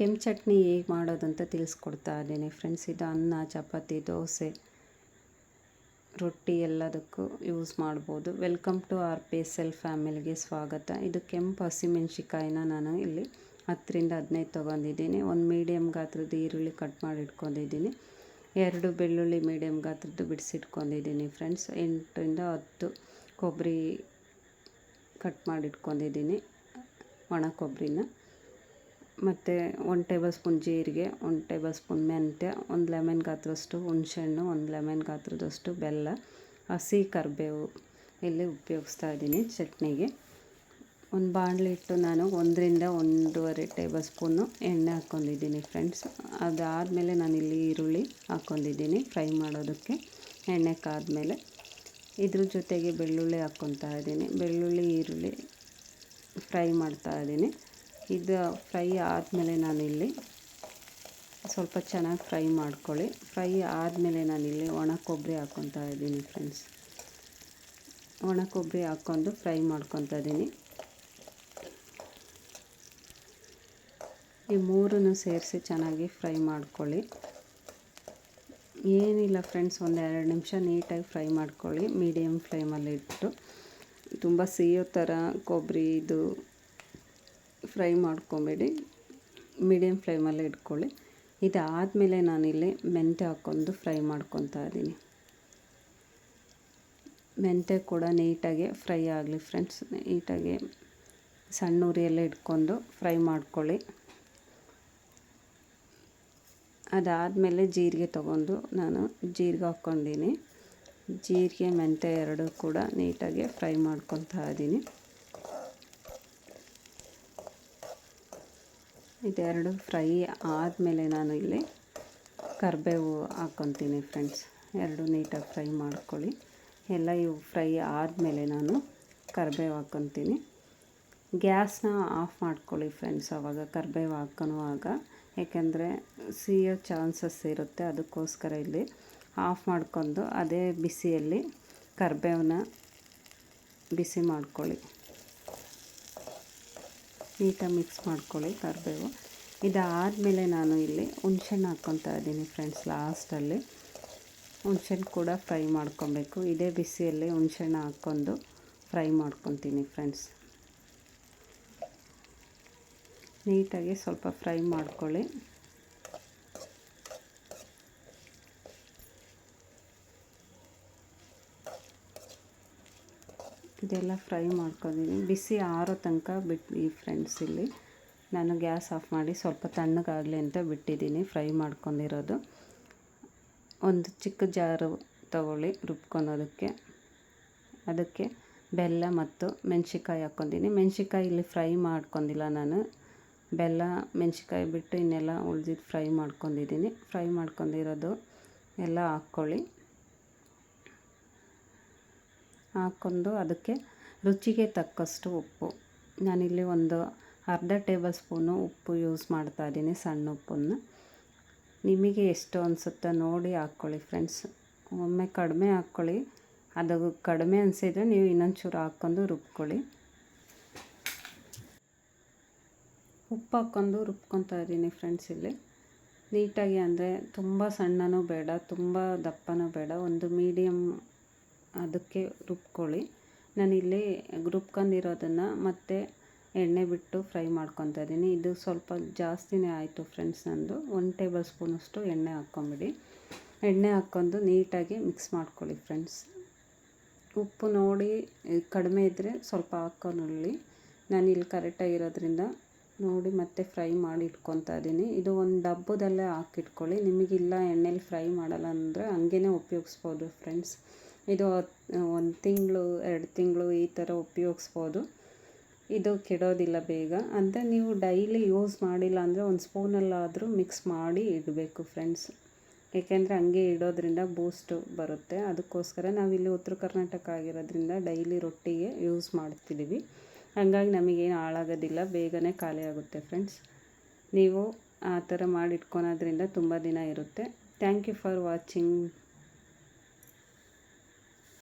ಕೆಂಪು ಚಟ್ನಿ ಹೇಗೆ ಮಾಡೋದು ಅಂತ ತಿಳಿಸ್ಕೊಡ್ತಾ ಇದ್ದೀನಿ. ಫ್ರೆಂಡ್ಸ್, ಇದು ಅನ್ನ, ಚಪಾತಿ, ದೋಸೆ, ರೊಟ್ಟಿ ಎಲ್ಲದಕ್ಕೂ ಯೂಸ್ ಮಾಡ್ಬೋದು. Welcome to R P S L ಫ್ಯಾಮಿಲಿಗೆ ಸ್ವಾಗತ. ಇದು ಕೆಂಪು ಹಸಿಮೆಣ್ಸಿಕಾಯಿನ ನಾನು ಇಲ್ಲಿ ಹತ್ತರಿಂದ ಹದಿನೈದು ತೊಗೊಂಡಿದ್ದೀನಿ. ಒಂದು ಮೀಡಿಯಮ್ ಗಾತ್ರದ ಈರುಳ್ಳಿ ಕಟ್ ಮಾಡಿ ಇಟ್ಕೊಂಡಿದ್ದೀನಿ. ಎರಡು ಬೆಳ್ಳುಳ್ಳಿ ಮೀಡಿಯಮ್ ಗಾತ್ರದ್ದು ಬಿಡಿಸಿಟ್ಕೊಂಡಿದ್ದೀನಿ ಫ್ರೆಂಡ್ಸ್, ಎಂಟರಿಂದ ಹತ್ತು ಕೊಬ್ಬರಿ ಕಟ್ ಮಾಡಿ ಇಟ್ಕೊಂಡಿದ್ದೀನಿ. ಒಣ ಕೊಬ್ಬರಿನ. ಮತ್ತು ಒಂದು ಟೇಬಲ್ ಸ್ಪೂನ್ ಜೀರಿಗೆ, ಒಂದು ಟೇಬಲ್ ಸ್ಪೂನ್ ಮೆಂತ್ಯ, ಒಂದು ಲೆಮನ್ ಗಾತ್ರದಷ್ಟು ಹುಣಸೆಹಣ್ಣು, ಒಂದು ಲೆಮನ್ ಗಾತ್ರದಷ್ಟು ಬೆಲ್ಲ, ಹಸಿ ಕರಿಬೇವು ಇಲ್ಲಿ ಉಪಯೋಗಿಸ್ತಾ ಇದ್ದೀನಿ ಚಟ್ನಿಗೆ. ಒಂದು ಬಾಣಲಿ ಇಟ್ಟು ನಾನು ಒಂದರಿಂದ ಒಂದೂವರೆ ಟೇಬಲ್ ಸ್ಪೂನು ಎಣ್ಣೆ ಹಾಕ್ಕೊಂಡಿದ್ದೀನಿ ಫ್ರೆಂಡ್ಸ್. ಅದಾದಮೇಲೆ ನಾನಿಲ್ಲಿ ಈರುಳ್ಳಿ ಹಾಕ್ಕೊಂಡಿದ್ದೀನಿ ಫ್ರೈ ಮಾಡೋದಕ್ಕೆ. ಎಣ್ಣೆ ಕಾದ್ಮೇಲೆ ಇದ್ರ ಜೊತೆಗೆ ಬೆಳ್ಳುಳ್ಳಿ ಹಾಕ್ಕೊತಾ ಇದ್ದೀನಿ. ಬೆಳ್ಳುಳ್ಳಿ, ಈರುಳ್ಳಿ ಫ್ರೈ ಮಾಡ್ತಾ ಇದ್ದೀನಿ. ಇದು ಫ್ರೈ ಆದಮೇಲೆ ನಾನಿಲ್ಲಿ ಸ್ವಲ್ಪ ಚೆನ್ನಾಗಿ ಫ್ರೈ ಮಾಡ್ಕೊಳ್ಳಿ. ಫ್ರೈ ಆದಮೇಲೆ ನಾನಿಲ್ಲಿ ಒಣ ಕೊಬ್ಬರಿ ಹಾಕ್ಕೊತಾ ಇದ್ದೀನಿ ಫ್ರೆಂಡ್ಸ್. ಒಣ ಕೊಬ್ಬರಿ ಹಾಕ್ಕೊಂಡು ಫ್ರೈ ಮಾಡ್ಕೊತಾ ಇದ್ದೀನಿ. ಈ ಮೂರನ್ನು ಸೇರಿಸಿ ಚೆನ್ನಾಗಿ ಫ್ರೈ ಮಾಡ್ಕೊಳ್ಳಿ. ಏನಿಲ್ಲ ಫ್ರೆಂಡ್ಸ್ ಒಂದು ಎರಡು ನಿಮಿಷ ನೀಟಾಗಿ ಫ್ರೈ ಮಾಡ್ಕೊಳ್ಳಿ. ಮೀಡಿಯಮ್ ಫ್ಲೇಮಲ್ಲಿ ಇಟ್ಟು. ತುಂಬ ಸಿಯೋ ಥರ ಕೊಬ್ಬರಿ ಇದು ಫ್ರೈ ಮಾಡ್ಕೊಬೇಡಿ. ಮೀಡಿಯಮ್ ಫ್ಲೇಮಲ್ಲೇ ಇಟ್ಕೊಳ್ಳಿ. ಇದಾದಮೇಲೆ ನಾನಿಲ್ಲಿ ಮೆಂತ್ಯ ಹಾಕ್ಕೊಂಡು ಫ್ರೈ ಮಾಡ್ಕೊತಾ ಇದ್ದೀನಿ. ಮೆಂತ್ಯ ಕೂಡ ನೀಟಾಗಿ ಫ್ರೈ ಆಗಲಿ ಫ್ರೆಂಡ್ಸ್. ನೀಟಾಗಿ ಸಣ್ಣ ಉರಿಯಲ್ಲೇ ಇಟ್ಕೊಂಡು ಫ್ರೈ ಮಾಡ್ಕೊಳ್ಳಿ. ಅದಾದಮೇಲೆ ಜೀರಿಗೆ ತೊಗೊಂಡು ನಾನು ಜೀರಿಗೆ ಹಾಕ್ಕೊಂಡಿನಿ ಜೀರಿಗೆ, ಮೆಂತ್ಯ ಎರಡೂ ಕೂಡ ನೀಟಾಗಿ ಫ್ರೈ ಮಾಡ್ಕೊತಾ ಇದ್ದೀನಿ. ಇದೆರಡು ಫ್ರೈ ಆದಮೇಲೆ ನಾನು ಇಲ್ಲಿ ಕರಿಬೇವು ಹಾಕ್ಕೊತೀನಿ ಫ್ರೆಂಡ್ಸ್ ಎರಡು ನೀಟಾಗಿ ಫ್ರೈ ಮಾಡ್ಕೊಳ್ಳಿ. ಎಲ್ಲ ಇವು ಫ್ರೈ ಆದಮೇಲೆ ನಾನು ಕರಿಬೇವು ಹಾಕ್ಕೊತೀನಿ. ಗ್ಯಾಸ್ನ ಆಫ್ ಮಾಡ್ಕೊಳ್ಳಿ ಫ್ರೆಂಡ್ಸ್ ಆವಾಗ ಕರಿಬೇವು ಹಾಕೋವಾಗ ಏಕೆಂದರೆ ಸಿಯೋ ಚಾನ್ಸಸ್ ಇರುತ್ತೆ, ಅದಕ್ಕೋಸ್ಕರ ಇಲ್ಲಿ ಆಫ್ ಮಾಡ್ಕೊಂಡು ಅದೇ ಬಿಸಿಯಲ್ಲಿ ಕರಿಬೇವನ್ನ ಬಿಸಿ ಮಾಡ್ಕೊಳ್ಳಿ. ನೀಟಾಗಿ ಮಿಕ್ಸ್ ಮಾಡ್ಕೊಳ್ಳಿ ಕರಿಬೇವು ಇದಾದಮೇಲೆ ನಾನು ಇಲ್ಲಿ ಹುಣ್ಸೆಹಣ್ಣು ಹಾಕ್ಕೊತಾ ಇದ್ದೀನಿ ಫ್ರೆಂಡ್ಸ್, ಲಾಸ್ಟಲ್ಲಿ. ಹುಣ್ಸೆಹಣ್ಣು ಕೂಡ ಫ್ರೈ ಮಾಡ್ಕೊಬೇಕು ಇದೇ ಬಿಸಿಯಲ್ಲಿ ಹುಣ್ಸೆಹಣ್ಣು ಹಾಕ್ಕೊಂಡು ಫ್ರೈ ಮಾಡ್ಕೊತೀನಿ ಫ್ರೆಂಡ್ಸ್. ನೀಟಾಗಿ ಸ್ವಲ್ಪ ಫ್ರೈ ಮಾಡ್ಕೊಳ್ಳಿ. ಇದೆಲ್ಲ ಫ್ರೈ ಮಾಡ್ಕೊಂಡಿದ್ದೀನಿ. ಬಿಸಿ ಆರೋ ತನಕ ಬಿಟ್ಟು ಫ್ರೆಂಡ್ಸ್ ಇಲ್ಲಿ. ನಾನು ಗ್ಯಾಸ್ ಆಫ್ ಮಾಡಿ ಸ್ವಲ್ಪ ತಣ್ಣಗಾಗಲಿ ಅಂತ ಬಿಟ್ಟಿದ್ದೀನಿ ಫ್ರೈ ಮಾಡ್ಕೊಂಡಿರೋದು. ಒಂದು ಚಿಕ್ಕ ಜಾರು ತಗೊಳ್ಳಿ ರುಬ್ಕೊಳೋದಕ್ಕೆ ಅದಕ್ಕೆ ಬೆಲ್ಲ ಮತ್ತು ಮೆಣ್ಸಿಕಾಯಿ ಹಾಕ್ಕೊಂಡಿನಿ ಮೆಣ್ಸಿಕಾಯಿ ಇಲ್ಲಿ ಫ್ರೈ ಮಾಡ್ಕೊಂಡಿಲ್ಲ ನಾನು. ಬೆಲ್ಲ ಮೆಣ್ಸಿಕಾಯಿ ಬಿಟ್ಟು ಇನ್ನೆಲ್ಲ ಉಳ್ದಿದ್ದು ಫ್ರೈ ಮಾಡ್ಕೊಂಡಿದ್ದೀನಿ. ಫ್ರೈ ಮಾಡ್ಕೊಂಡಿರೋದು ಎಲ್ಲ ಹಾಕ್ಕೊಳ್ಳಿ. ಹಾಕ್ಕೊಂಡು ಅದಕ್ಕೆ ರುಚಿಗೆ ತಕ್ಕಷ್ಟು ಉಪ್ಪು. ನಾನಿಲ್ಲಿ ಒಂದು ಅರ್ಧ ಟೇಬಲ್ ಸ್ಪೂನು ಉಪ್ಪು ಯೂಸ್ ಮಾಡ್ತಾ ಇದ್ದೀನಿ, ಸಣ್ಣ ಉಪ್ಪನ್ನು. ನಿಮಗೆ ಎಷ್ಟು ಅನಿಸುತ್ತೋ ನೋಡಿ ಹಾಕ್ಕೊಳ್ಳಿ ಫ್ರೆಂಡ್ಸ್. ಒಮ್ಮೆ ಕಡಿಮೆ ಹಾಕ್ಕೊಳ್ಳಿ. ಅದು ಕಡಿಮೆ ಅನಿಸಿದ್ರೆ ನೀವು ಇನ್ನೊಂದು ಚೂರು ಹಾಕ್ಕೊಂಡು ರುಬ್ಕೊಳ್ಳಿ. ಉಪ್ಪು ಹಾಕ್ಕೊಂಡು ರುಬ್ಕೊತಾ ಇದ್ದೀನಿ ಫ್ರೆಂಡ್ಸ್ ಇಲ್ಲಿ. ನೀಟಾಗಿ ಅಂದರೆ ತುಂಬ ಸಣ್ಣನೂ ಬೇಡ, ತುಂಬ ದಪ್ಪನೂ ಬೇಡ. ಒಂದು ಮೀಡಿಯಮ್ ಅದಕ್ಕೆ ರುಬ್ಕೊಳ್ಳಿ. ನಾನಿಲ್ಲಿ ರುಬ್ಕೊಂಡಿರೋದನ್ನು ಮತ್ತೆ ಎಣ್ಣೆ ಬಿಟ್ಟು ಫ್ರೈ ಮಾಡ್ಕೊತಾ ಇದ್ದೀನಿ. ಇದು ಸ್ವಲ್ಪ ಜಾಸ್ತಿನೇ ಆಯಿತು ಫ್ರೆಂಡ್ಸ್ ನಂದು. ಒನ್ ಟೇಬಲ್ ಸ್ಪೂನಷ್ಟು ಎಣ್ಣೆ ಹಾಕ್ಕೊಂಬಿಡಿ. ಎಣ್ಣೆ ಹಾಕ್ಕೊಂಡು ನೀಟಾಗಿ ಮಿಕ್ಸ್ ಮಾಡ್ಕೊಳ್ಳಿ ಫ್ರೆಂಡ್ಸ್. ಉಪ್ಪು ನೋಡಿ ಕಡಿಮೆ ಇದ್ದರೆ ಸ್ವಲ್ಪ ಹಾಕ್ಕೊಳ್ಳಿ. ನಾನು ಇಲ್ಲಿ ಕರೆಕ್ಟಾಗಿರೋದ್ರಿಂದ ನೋಡಿ ಮತ್ತೆ ಫ್ರೈ ಮಾಡಿ ಇಟ್ಕೊತಾ ಇದ್ದೀನಿ. ಇದು ಒಂದು ಡಬ್ಬದಲ್ಲೇ ಹಾಕಿಟ್ಕೊಳ್ಳಿ. ನಿಮಗಿಲ್ಲ ಎಣ್ಣೆಲಿ ಫ್ರೈ ಮಾಡಲ್ಲ ಅಂದರೆ ಹಂಗೇ ಉಪಯೋಗಿಸ್ಬೋದು ಫ್ರೆಂಡ್ಸ್. ಇದು ಒಂದು ತಿಂಗಳು, ಎರಡು ತಿಂಗಳು ಈ ಥರ ಉಪಯೋಗಿಸ್ಬೋದು. ಇದು ಕೆಡೋದಿಲ್ಲ ಬೇಗ. ಅಂದರೆ ನೀವು ಡೈಲಿ ಯೂಸ್ ಮಾಡಿಲ್ಲ ಅಂದರೆ ಒಂದು ಸ್ಪೂನಲ್ಲಾದರೂ ಮಿಕ್ಸ್ ಮಾಡಿ ಇಡಬೇಕು ಫ್ರೆಂಡ್ಸ್. ಏಕೆಂದರೆ ಹಂಗೆ ಇಡೋದ್ರಿಂದ ಬೂಸ್ಟು ಬರುತ್ತೆ. ಅದಕ್ಕೋಸ್ಕರ ನಾವಿಲ್ಲಿ ಉತ್ತರ ಕರ್ನಾಟಕ ಆಗಿರೋದ್ರಿಂದ ಡೈಲಿ ರೊಟ್ಟಿಗೆ ಯೂಸ್ ಮಾಡ್ತಿದ್ದೀವಿ. ಹಾಗಾಗಿ ನಮಗೇನು ಹಾಳಾಗೋದಿಲ್ಲ. ಬೇಗನೆ ಖಾಲಿ ಆಗುತ್ತೆ ಫ್ರೆಂಡ್ಸ್. ನೀವು ಆ ಥರ ಮಾಡಿ ಇಟ್ಕೊಳೋದ್ರಿಂದ ತುಂಬ ದಿನ ಇರುತ್ತೆ. Thank you for watching.